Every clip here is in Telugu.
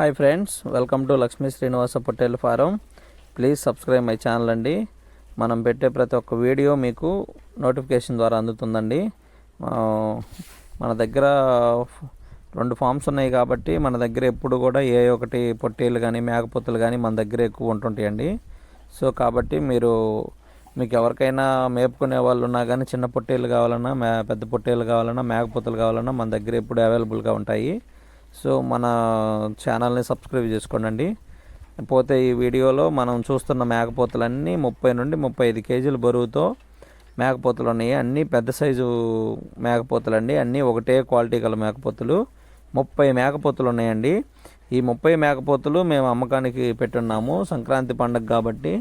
Hi friends welcome to Lakshmi Srinivasa Patel farm please subscribe my channel అండి. మనం పెట్టే ప్రతి ఒక్క వీడియో మీకు నోటిఫికేషన్ ద్వారా అందుతుందండి. మన దగ్గర రెండు ఫామ్స్ ఉన్నాయి కాబట్టి మన దగ్గర ఎప్పుడు కూడా ఏ ఒకటి పొట్టేలు కానీ మేకపోతులు కానీ మన దగ్గర ఎక్కువ ఉంటుంటాయండి. సో కాబట్టి మీరు మీకు ఎవరికైనా మేపుకునే వాళ్ళు ఉన్నా కానీ చిన్న పొట్టేలు కావాలన్నా పెద్ద పొట్టేలు కావాలన్నా మేకపోతులు కావాలన్నా మన దగ్గర ఎప్పుడు అవైలబుల్గా ఉంటాయి. సో మన ఛానల్ని సబ్స్క్రైబ్ చేసుకోండి పోతే ఈ వీడియోలో మనం చూస్తున్న మేకపోతులన్నీ ముప్పై నుండి ముప్పై ఐదు కేజీల బరువుతో మేకపోతులు ఉన్నాయి. అన్నీ పెద్ద సైజు మేకపోతులు అండి అన్నీ ఒకటే క్వాలిటీ గల మేకపోతులు. ముప్పై మేకపోతులు ఉన్నాయండి. ఈ ముప్పై మేకపోతులు మేము అమ్మకానికి పెట్టున్నాము. సంక్రాంతి పండగ కాబట్టి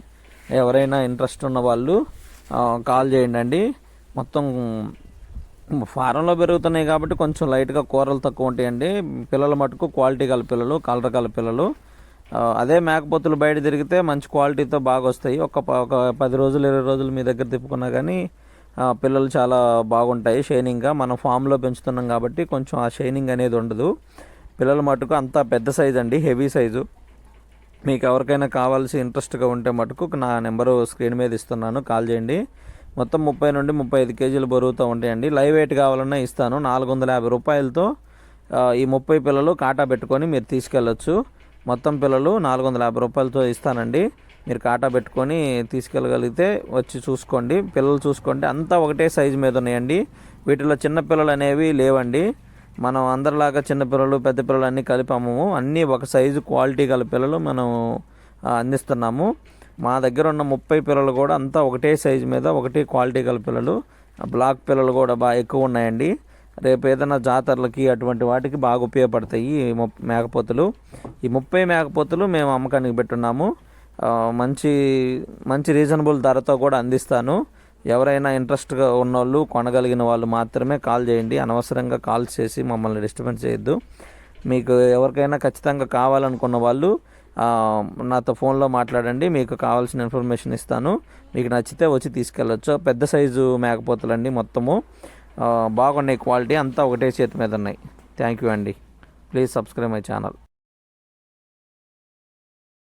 ఎవరైనా ఇంట్రెస్ట్ ఉన్న వాళ్ళు కాల్ చేయండి మొత్తం ఫారంలో పెరుగుతున్నాయి కాబట్టి కొంచెం లైట్గా కూరలు తక్కువ ఉంటాయండి. పిల్లల మటుకు క్వాలిటీ గల పిల్లలు కలర్ గల పిల్లలు. అదే మేకపోతులు బయట తిరిగితే మంచి క్వాలిటీతో బాగా వస్తాయి. ఒక ప- ఒక పది రోజులు ఇరవై రోజులు మీ దగ్గర తిప్పుకున్నా కానీ పిల్లలు చాలా బాగుంటాయి షైనింగ్గా. మనం ఫామ్లో పెంచుతున్నాం కాబట్టి కొంచెం ఆ షైనింగ్ అనేది ఉండదు. పిల్లల మటుకు అంతా పెద్ద సైజ్ అండి హెవీ సైజు. మీకు ఎవరికైనా కావాల్సి ఇంట్రెస్ట్గా ఉంటే మటుకు నా నెంబరు స్క్రీన్ మీద ఇస్తున్నాను. కాల్ చేయండి. మొత్తం ముప్పై నుండి ముప్పై ఐదు కేజీలు బరువుతో ఉంటాయండి. లైవ్ వెయిట్ కావాలన్నా ఇస్తాను. నాలుగు వందల యాభై రూపాయలతో ఈ ముప్పై పిల్లలు కాటా పెట్టుకొని మీరు తీసుకెళ్ళొచ్చు. మొత్తం పిల్లలు నాలుగు వందల యాభై రూపాయలతో ఇస్తానండి. మీరు కాటా పెట్టుకొని తీసుకెళ్ళగలిగితే వచ్చి చూసుకోండి. పిల్లలు చూసుకోండి. అంతా ఒకటే సైజు మీద ఉన్నాయండి. వీటిలో చిన్న పిల్లలు అనేవి లేవండి. మనం అందరిలాగా చిన్న పిల్లలు పెద్ద పిల్లలు అన్నీ కలిపి అమ్మము అన్నీ ఒక సైజు క్వాలిటీ గల పిల్లలు మనం అందిస్తున్నాము. మా దగ్గర ఉన్న ముప్పై పిల్లలు కూడా అంతా ఒకటే సైజు మీద ఒకటే క్వాలిటీ గల పిల్లలు. బ్లాక్ పిల్లలు కూడా బాగా ఎక్కువ ఉన్నాయండి. రేపు ఏదైనా జాతరలకి అటువంటి వాటికి బాగా ఉపయోగపడతాయి ఈ మేకపోతులు. ఈ ముప్పై మేకపోతులు మేము అమ్మకానికి పెట్టున్నాము. మంచి మంచి రీజనబుల్ ధరతో కూడా అందిస్తాను. ఎవరైనా ఇంట్రెస్ట్గా ఉన్నోళ్ళు కొనగలిగిన వాళ్ళు మాత్రమే కాల్ చేయండి. అనవసరంగా కాల్ చేసి మమ్మల్ని డిస్టర్బెన్స్ చేయొద్దు. మీకు ఎవరికైనా ఖచ్చితంగా కావాలనుకున్న వాళ్ళు నాతో ఫోన్లో మాట్లాడండి మీకు కావాల్సిన ఇన్ఫర్మేషన్ ఇస్తాను. మీకు నచ్చితే వచ్చి తీసుకెళ్ళొచ్చు. పెద్ద సైజు మేకపోతులండి మొత్తము. బాగున్నాయి క్వాలిటీ అంతా ఒకటే చేతి మీద ఉన్నాయి థ్యాంక్ యూ అండి. Please subscribe my channel.